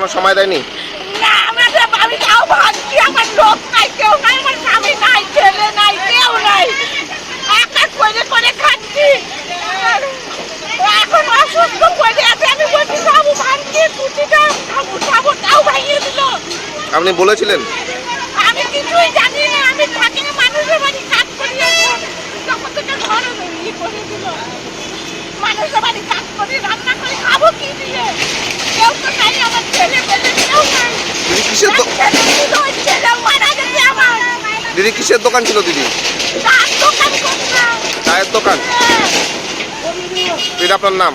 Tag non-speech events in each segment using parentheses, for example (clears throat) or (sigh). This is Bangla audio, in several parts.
মা সময় দেয়নি? না আমি তাও ভাবছি আমার লোক নাই কেউ নাই আমার স্বামী নাই ছেলে নাই কেউ নাই। একা করে করে খাচ্ছি। এখন অসুস্থ পড়ে আছে আমি বলছি বাবু ভাঙছি কুচিটা খাব খাব তাও ভাঙিয়ে দিল। আপনি বলেছিলেন? আমি কিছুই জানি না আমি থাকি না মানুষের বাড়ি কাজ করি। তখন থেকে ঘর করে দিল। মানুষের বাড়ি কাজ করি রান্না করে খাব কি দিয়ে? দিদি কিসের দোকান ছিল দিদি চায়ের দোকান হ্যাঁ, দিদি আপনার নাম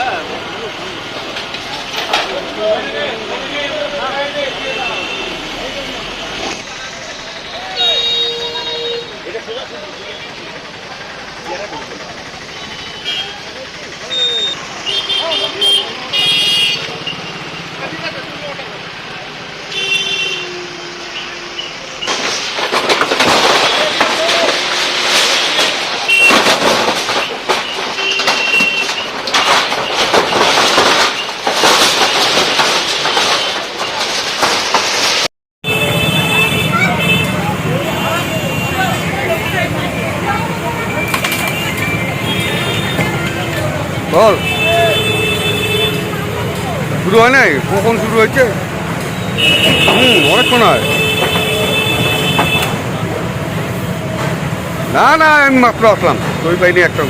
গীতা রাউত বল। শুরু হয় নাই? কখন শুরু হয়েছে? হুম, অনেকক্ষণ হয়। না না, আমি মাত্র আসলাম। দই পাইনি একটা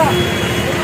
が。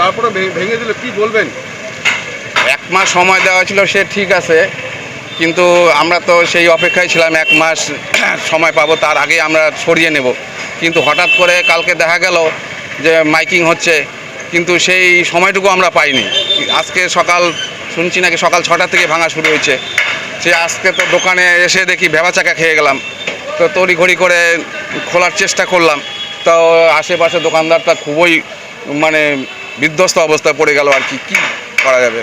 তারপরে ভেঙে দিল কি বলবেন? এক মাস সময় দেওয়া ছিল, সে ঠিক আছে। কিন্তু আমরা তো সেই অপেক্ষায় ছিলাম, এক মাস (clears throat) সময় পাবো, তার আগে আমরা সরিয়ে নেব। কিন্তু হঠাৎ করে কালকে দেখা গেল যে মাইকিং হচ্ছে, কিন্তু সেই সময়টুকু আমরা পাইনি। আজকে সকাল, শুনছি নাকি সকাল ছটা থেকে ভাঙা শুরু হয়েছে। সে আজকে তো দোকানে এসে দেখি ভেবা চাকা খেয়ে গেলাম। তো তড়িঘড়ি করে খোলার চেষ্টা করলাম। তো আশেপাশে দোকানদারটা খুবই মানে বিধ্বস্ত অবস্থায় পড়ে গেল আর কি কি করা যাবে?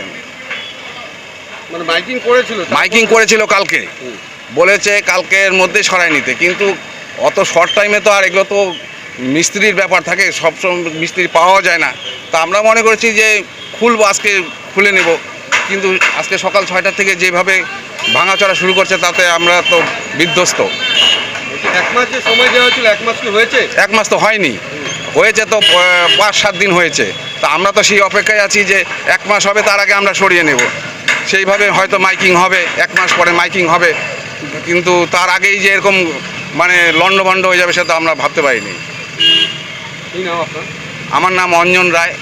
মানে মাইকিং করেছিল মাইকিং করেছিল কালকে। বলেছে কালকের মধ্যে সরাই নিতে কিন্তু অত শর্ট টাইমে তো আর এগুলো তো মিস্ত্রির ব্যাপার থাকে সবসময় মিস্ত্রি পাওয়া যায় না। তা আমরা মনে করেছি যে খুলবো আজকে খুলে নেব। কিন্তু আজকে সকাল ছয়টা থেকে যেভাবে ভাঙাচড়া শুরু করছে তাতে আমরা তো বিধ্বস্ত। এক মাস যে সময় দেওয়া হয়েছিল এক মাস কি হয়েছে? এক মাস তো হয়নি। হয়েছে তো পাঁচ সাত দিন হয়েছে। তা আমরা তো সেই অপেক্ষায় আছি যে এক মাস হবে তার আগে আমরা সরিয়ে নেব। সেইভাবে হয়তো মাইকিং হবে এক মাস পরে মাইকিং হবে। কিন্তু তার আগেই যে এরকম মানে লণ্ডভণ্ড হয়ে যাবে সেটা আমরা ভাবতে পারিনি। আমার নাম অঞ্জন রায়।